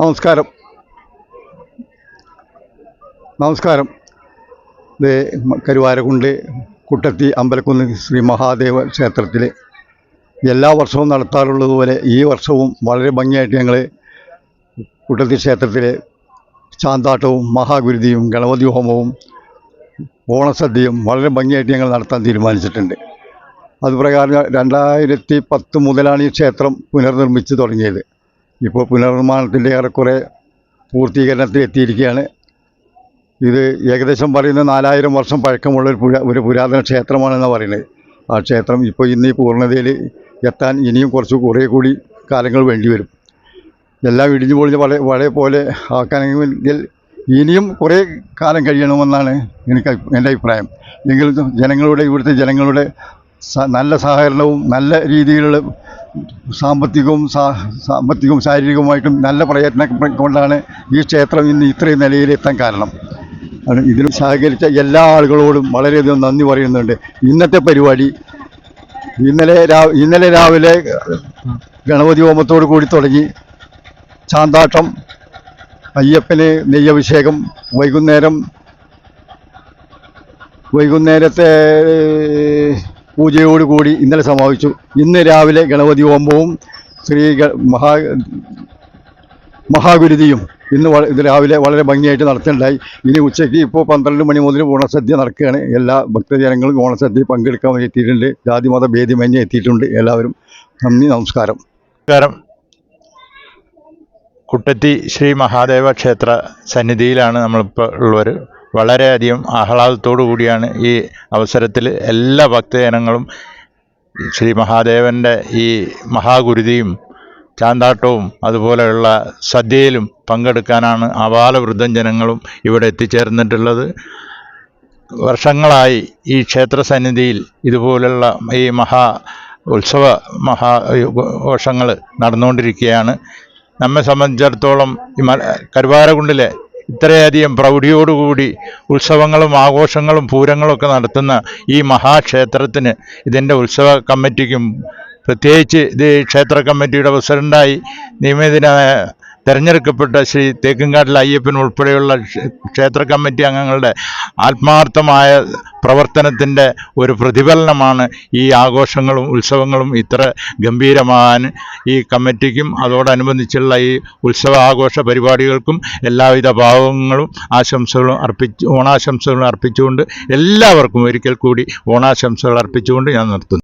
നമസ്കാരം. നമസ്കാരം. ഇത് കരുവാരകുണ്ട് കുട്ടത്തി അമ്പലക്കുന്ന് ശ്രീ മഹാദേവ ക്ഷേത്രത്തിൽ എല്ലാ വർഷവും നടത്താറുള്ളതുപോലെ ഈ വർഷവും വളരെ ഭംഗിയായിട്ട് ഞങ്ങൾ കുട്ടത്തി ക്ഷേത്രത്തിൽ ചാന്താട്ടവും മഹാഗുരുതിയും ഗണപതി ഹോമവും ഓണസദ്യയും വളരെ ഭംഗിയായിട്ട് ഞങ്ങൾ നടത്താൻ തീരുമാനിച്ചിട്ടുണ്ട്. അതുപ്രകാരം രണ്ടായിരത്തി പത്ത് മുതലാണ് ഈ ക്ഷേത്രം പുനർനിർമ്മിച്ച് തുടങ്ങിയത്. ഇപ്പോൾ പുനർനിർമ്മാണത്തിന്റെ ഏറെക്കുറെ പൂർത്തീകരണത്തിൽ എത്തിയിരിക്കുകയാണ്. ഇത് ഏകദേശം പറയുന്ന നാലായിരം വർഷം പഴക്കമുള്ള ഒരു ഒരു പുരാതന ക്ഷേത്രമാണെന്നാണ് പറയുന്നത്. ആ ക്ഷേത്രം ഇപ്പോൾ ഇന്ന് ഈ പൂർണതയിൽ എത്താൻ ഇനിയും കുറച്ച് കുറേ കൂടി കാലങ്ങൾ വേണ്ടി വരും. എല്ലാം ഇടിഞ്ഞു പൊളിഞ്ഞ് വള വള പോലെ ആക്കാനെങ്കിൽ ഇനിയും കുറേ കാലം കഴിയണമെന്നാണ് എനിക്ക് എന്റെ അഭിപ്രായം. എങ്കിലും ജനങ്ങളുടെ ഇവിടുത്തെ ജനങ്ങളുടെ നല്ല സഹകരണവും നല്ല രീതിയിലുള്ള സാമ്പത്തികവും സാമ്പത്തികവും ശാരീരികവുമായിട്ടും നല്ല പ്രയത്നം കൊണ്ടാണ് ഈ ക്ഷേത്രം ഇന്ന് ഇത്രയും നിലയിലെത്താൻ കാരണം. ഇതിൽ സഹകരിച്ച എല്ലാ ആളുകളോടും വളരെയധികം നന്ദി പറയുന്നുണ്ട്. ഇന്നത്തെ പരിപാടി ഇന്നലെ ഇന്നലെ രാവിലെ ഗണപതി ഹോമത്തോട് കൂടി തുടങ്ങി ചാന്താട്ടം അയ്യപ്പന് നെയ്യഭിഷേകം വൈകുന്നേരം വൈകുന്നേരത്തെ പൂജയോടുകൂടി ഇന്നലെ സമാപിച്ചു. ഇന്ന് രാവിലെ ഗണപതി ഓമ്പവും ശ്രീ മഹാ മഹാഗുരുതിയും ഇന്ന് ഇത് രാവിലെ വളരെ ഭംഗിയായിട്ട് നടത്തുന്നുണ്ടായി. ഇനി ഉച്ചയ്ക്ക് ഇപ്പോൾ പന്ത്രണ്ട് മണി മുതൽ ഓണസദ്യ നടക്കുകയാണ്. എല്ലാ ഭക്തജനങ്ങളും ഓണസദ്യ പങ്കെടുക്കാൻ വേണ്ടി എത്തിയിട്ടുണ്ട്. ജാതിമത ഭേദിമന്യ എത്തിയിട്ടുണ്ട്. എല്ലാവരും നന്ദി നമസ്കാരം. നമസ്കാരം. കുട്ടത്തി ശ്രീ മഹാദേവ ക്ഷേത്ര സന്നിധിയിലാണ് നമ്മളിപ്പോൾ ഉള്ളവർ വളരെയധികം ആഹ്ലാദത്തോടു കൂടിയാണ് ഈ അവസരത്തിൽ എല്ലാ ഭക്തജനങ്ങളും ശ്രീ മഹാദേവന്റെ ഈ മഹാഗുരുതിയും ചാന്താട്ടവും അതുപോലെയുള്ള സദ്യയിലും പങ്കെടുക്കാനാണ് ആപാലവൃദ്ധം ജനങ്ങളും ഇവിടെ എത്തിച്ചേർന്നിട്ടുള്ളത്. വർഷങ്ങളായി ഈ ക്ഷേത്ര സന്നിധിയിൽ ഇതുപോലുള്ള ഈ മഹാ ഉത്സവ മഹാ ഘോഷങ്ങൾ നടന്നുകൊണ്ടിരിക്കുകയാണ്. നമ്മെ സംബന്ധിച്ചിടത്തോളം ഈ മല കരുവാരക്കുണ്ടിലെ ഇത്രയധികം പ്രൗഢിയോടുകൂടി ഉത്സവങ്ങളും ആഘോഷങ്ങളും പൂരങ്ങളും ഒക്കെ നടത്തുന്ന ഈ മഹാക്ഷേത്രത്തിന് ഇതിന്റെ ഉത്സവ കമ്മിറ്റിക്കും പ്രത്യേകിച്ച് ഇത് ക്ഷേത്ര കമ്മിറ്റിയുടെ പ്രസിഡന്റായി നിയമിതനായ തെരഞ്ഞെടുക്കപ്പെട്ട ശ്രീ തേക്കുംകാട്ടിൽ അയ്യപ്പൻ ഉൾപ്പെടെയുള്ള ക്ഷേത്ര കമ്മിറ്റി അംഗങ്ങളുടെ ആത്മാർത്ഥമായ പ്രവർത്തനത്തിന്റെ ഒരു പ്രതിഫലനമാണ് ഈ ആഘോഷങ്ങളും ഉത്സവങ്ങളും ഇത്ര ഗംഭീരമാകാൻ ഈ കമ്മിറ്റിക്കും അതോടനുബന്ധിച്ചുള്ള ഈ ഉത്സവ ആഘോഷ പരിപാടികൾക്കും എല്ലാവിധ ഭാവങ്ങളും ആശംസകളും അർപ്പിച്ച് ഓണാശംസകളും അർപ്പിച്ചുകൊണ്ട് എല്ലാവർക്കും ഒരിക്കൽ കൂടി ഓണാശംസകൾ അർപ്പിച്ചുകൊണ്ട് ഞാൻ നിർത്തുന്നു.